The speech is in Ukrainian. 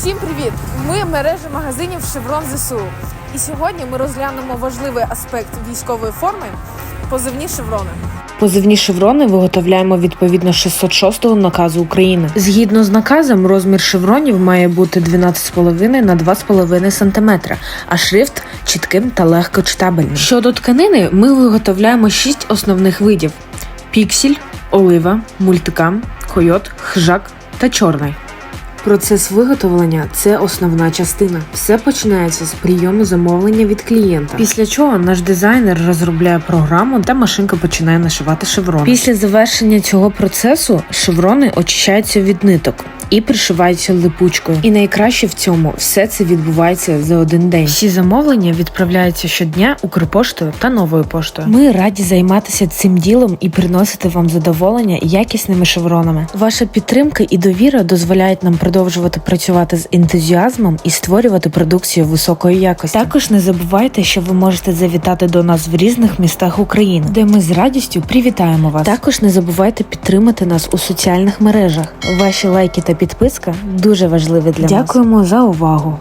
Всім привіт! Ми мережа магазинів Шеврон ЗСУ. І сьогодні ми розглянемо важливий аспект військової форми позивні шеврони. Позивні шеврони виготовляємо відповідно 606 наказу України. Згідно з наказом, розмір шевронів має бути 12,5 на 2,5 см, а шрифт чітким та легко читабельним. Щодо тканини, ми виготовляємо 6 основних видів: піксель, олива, мультикам, койот, хжак та чорний. Процес виготовлення це основна частина. Все починається з прийому замовлення від клієнта. Після чого наш дизайнер розробляє програму та машинка починає нашивати шеврон. Після завершення цього процесу шеврони очищаються від ниток і пришиваються липучкою. І найкраще в цьому все це відбувається за один день. Всі замовлення відправляються щодня Укрпоштою та новою поштою. Ми раді займатися цим ділом і приносити вам задоволення якісними шевронами. Ваша підтримка і довіра дозволяють нам продовжувати працювати з ентузіазмом і створювати продукцію високої якості. Також не забувайте, що ви можете завітати до нас в різних містах України, де ми з радістю привітаємо вас. Також не забувайте підтримати нас у соціальних мережах. Ваші лайки та підписка дуже важливі для нас. Дякуємо за увагу.